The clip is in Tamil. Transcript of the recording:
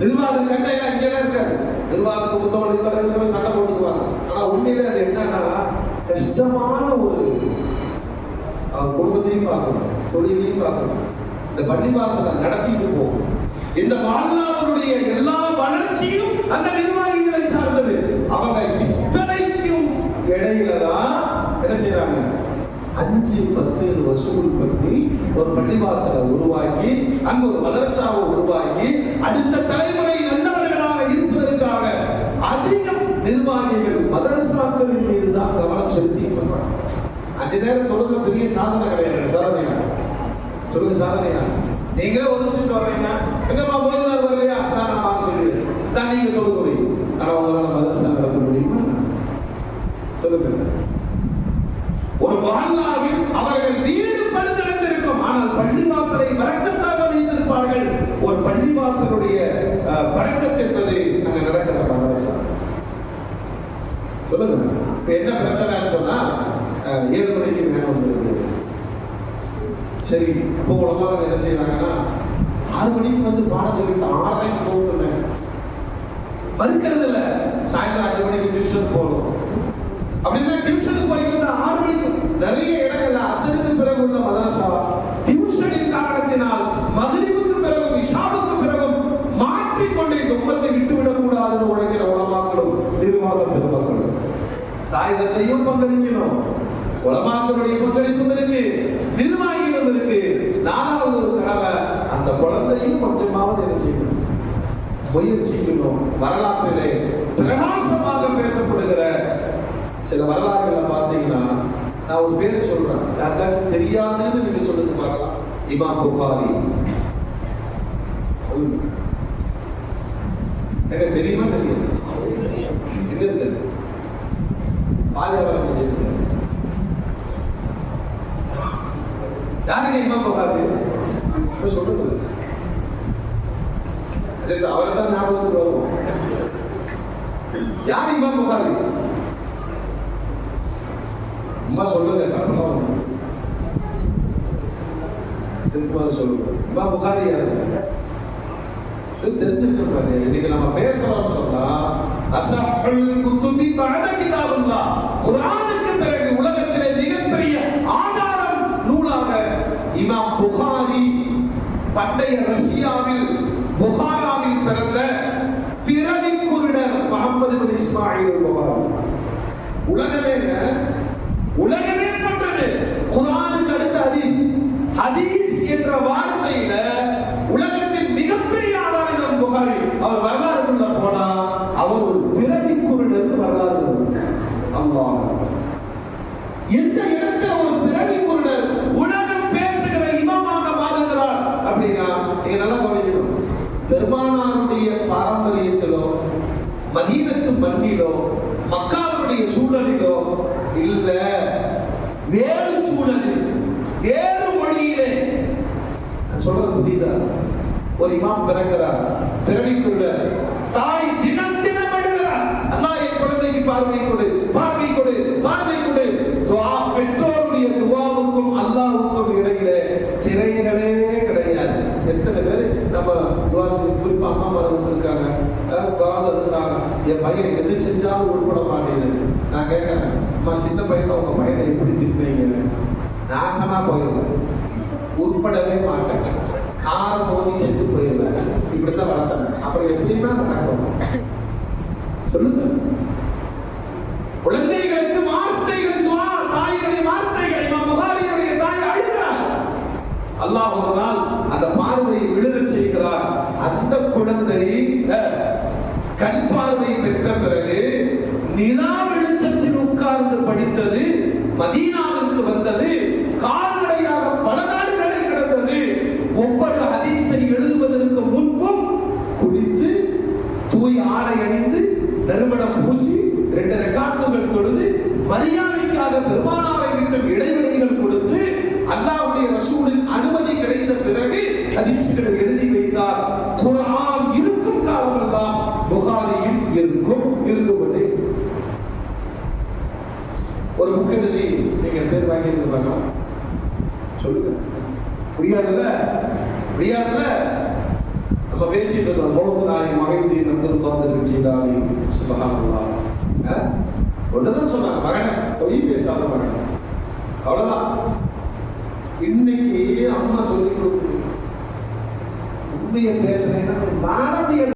நிர்வாக சண்டையில இங்கெல்லாம் இருக்காது நிர்வாகத்துக்கு புத்தகம் தலைவர் சண்டை போட்டுக்குவாங்க. ஆனா உண்மையில அது என்னன்னா கஷ்டமான ஒரு அவன் குடும்பத்தையும் பார்க்கணும் தொழிலையும் பார்க்கணும். இந்த பள்ளிவாசலை நடத்திட்டு போகும் இந்த வாழ்நாளுடைய எல்லா வளர்ச்சியும் அந்த நிர்வாகம் சார்ந்தது அவங்க இத்தனைக்கும் இடையில தான் என்ன செய்யறாங்க அஞ்சு பத்து வசூல் பண்ணி ஒரு பள்ளிவாசலை உருவாக்கி அங்க ஒரு மதரசாவை உருவாக்கி அடுத்த தலைமுறை நல்லவர்களாக இருப்பதற்காக அதிகம் நிர்வாகிகள் மதரசாக்களின் மீது தான் கவனம் செலுத்தி அஞ்சு நேரம் தொழுக பெரிய சாதனை கிடையாது சாதனையா? தொழுக சாதனையா? நீங்களே ஒரு சீட்டு வர்றீங்க எங்கம்மா போதுனார் வரலையா? நான் நான் வாங்க சொல்லி தான் நீங்க தொழுக முடியும் ஆனா உங்களால மதரசா நடத்த முடியுமா? சொல்லுங்க. பழக்கத்தாக வைத்திருப்பார்கள். ஒரு பள்ளிவாசலுடைய அஹ், பழக்கம் என்பது அங்க நடக்கிற மதரசா சொல்லுங்க. இப்ப என்ன பிரச்சனைன்னு சொன்னா ஏழு மணிக்கு சரி அப்போ உலகம் என்ன செய்யறாங்கன்னா ஆறு மணிக்கு வந்து பாடம் சொல்லிட்டு ஆறரைக்கு போகணும் மறுக்கிறது இல்ல சாயந்தரம் அஞ்சு மணிக்கு டியூஷன் போகணும். அப்படின்னா டியூஷனுக்கு போய்ட்டு ஆறு மணிக்கு நிறைய இடங்கள்ல அசருக்கு பிறகு உள்ள மதரசா தாய் தந்தையும் பங்களிக்கணும். உலமாக்களுடைய பங்களிப்பும் இருக்கு. நிர்வாகிகளும் இருக்கு. நாலாவது ஒரு கடவை அந்த குழந்தையும் கொஞ்சமாவது என்ன செய்யணும்? முயற்சிக்கணும். வரலாற்றிலே பிரகாசமாக பேசப்படுகிற சில வரலாறுகளை பார்த்தீங்கன்னா நான் ஒரு பேரை சொல்றேன். யாருக்காச்சும் தெரியாதுன்னு நீங்க சொல்லுங்க பார்க்கலாம். இமாம் புகாரி. எனக்கு தெரியுமா தெரியும் எங்க இருக்கு? பாலியாவரம் இருக்கு யாருங்க இமாம் புகாரி இப்ப சொல்லுங்க சரி தான் ஞாபகத்துக்கு வரும் யார் இமாம் புகாரி அம்மா சொல்லுங்க திரும்ப சொல்லுங்க. புகாரி யாரு? இது இன்னைக்கு நம்ம பேசுறோம் சொன்னா அசஹுல் குத்துபி தஅத கிதாபுல்லாஹ் குர்ஆனுக்கு பிறகு உலகத்திலே மிகப்பெரிய ஆதாரம் நூலாக இமாம் புகாரி பண்டைய ரஷ்யாவில் புகாராவில் பிறந்த பிறவி குருடர் முகமது பின் இஸ்மாயில் புகாரி உலகமே உலகமே பட்டது குர்ஆனுக்கு அடுத்த ஹதீஸ் ஹதீஸ் என்ற வார்த்தையில உலகத்தின் மிகப்பெரிய ஆதாரம் புகாரி அவர் வரலாறுக்குள்ள போனா அவர் ஒரு பிறவி குருடர் வரலாறு அல்லாஹ் எந்த இடத்துல ஒரு பிறவி குருடர் உலகம் பேசுகிற இமமாக மாறுகிறார் அப்படின்னா நீங்க நல்லா கவனிக்கணும். பெருமானாருடைய பாரம்பரியத்திலோ மதீனத்து மண்ணிலோ மக்காவுடைய சூழலிலோ இல்ல வேறு சூழலில் வேறு மொழியிலே. நான் சொல்றது புரியுதா? ஒரு இமாம் பிறக்கிறார் பிறவிக்குள்ள தாய் தினம் தினம் அழுகிறார் அண்ணா என் குழந்தைக்கு பார்வை கொடு பார்வை கொடு பார்வை துவா பெற்றோருடைய துவாவுக்கும் அல்லாவுக்கும் இடையில திரைகளே கிடையாது. எத்தனை பேர் நம்ம துவாசி குறிப்பா அம்மா மரம் இருக்காங்க. இருக்காங்க என் பையன் எது செஞ்சாலும் உட்பட மாட்டேங்குது. நான் கேட்கறேன் அம்மா சின்ன பையனை உங்க பையனை எப்படி திட்டுறீங்க நாசமா போயிருவேன் உட்படவே மாட்டேன். கார் மோதி செத்து போயிருவேன் இப்படித்தான் வளர்த்தேன். அப்புறம் எப்படின்னா நடக்கும்? சொல்லுங்க. கண் பார்வை பெற்ற பிறகு நிலா வெளிச்சத்தில் உட்கார்ந்து படித்தது மதீனாவிற்கு வந்தது கால்நடையாக பல நாடுகளை கிடந்தது. ஒவ்வொரு அதிசை எழுதுவதற்கு முன்பும் குளித்து தூய் ஆடை அணிந்து நறுமணம் பூசி ரெண்டு ரெக்கார்டுகள் தொழுது மரியாதைக்காக பெருமானாரை விட்டு இடைவெளிகள் கொடுத்து அல்லாவுடைய ரசூலின் அனுமதி கிடைத்த பிறகு ஹதீஸ்களை எழுதி வைத்தார். குர்ஆன் புகாரியும் இருக்கும் இருக்கும்படி ஒரு புக் எழுதி நீங்க பேர் வாங்கி இருப்பாங்க சொல்லுங்க. முடியாதுல்ல முடியாதுல்ல நம்ம பேசிட்டு இருந்தோம் மோச நாய் மகிழ்ந்தி நம்ம தோந்தல் சுபகாமல்லா ஒன்றுதான் சொன்னாங்க. மகன் பொய் பேசாத மகன். அவ்வளவுதான். இன்னைக்கு அம்மா சொல்லி கொடுக்குது. உண்மையை பேசுறேன்னா மாணவியல்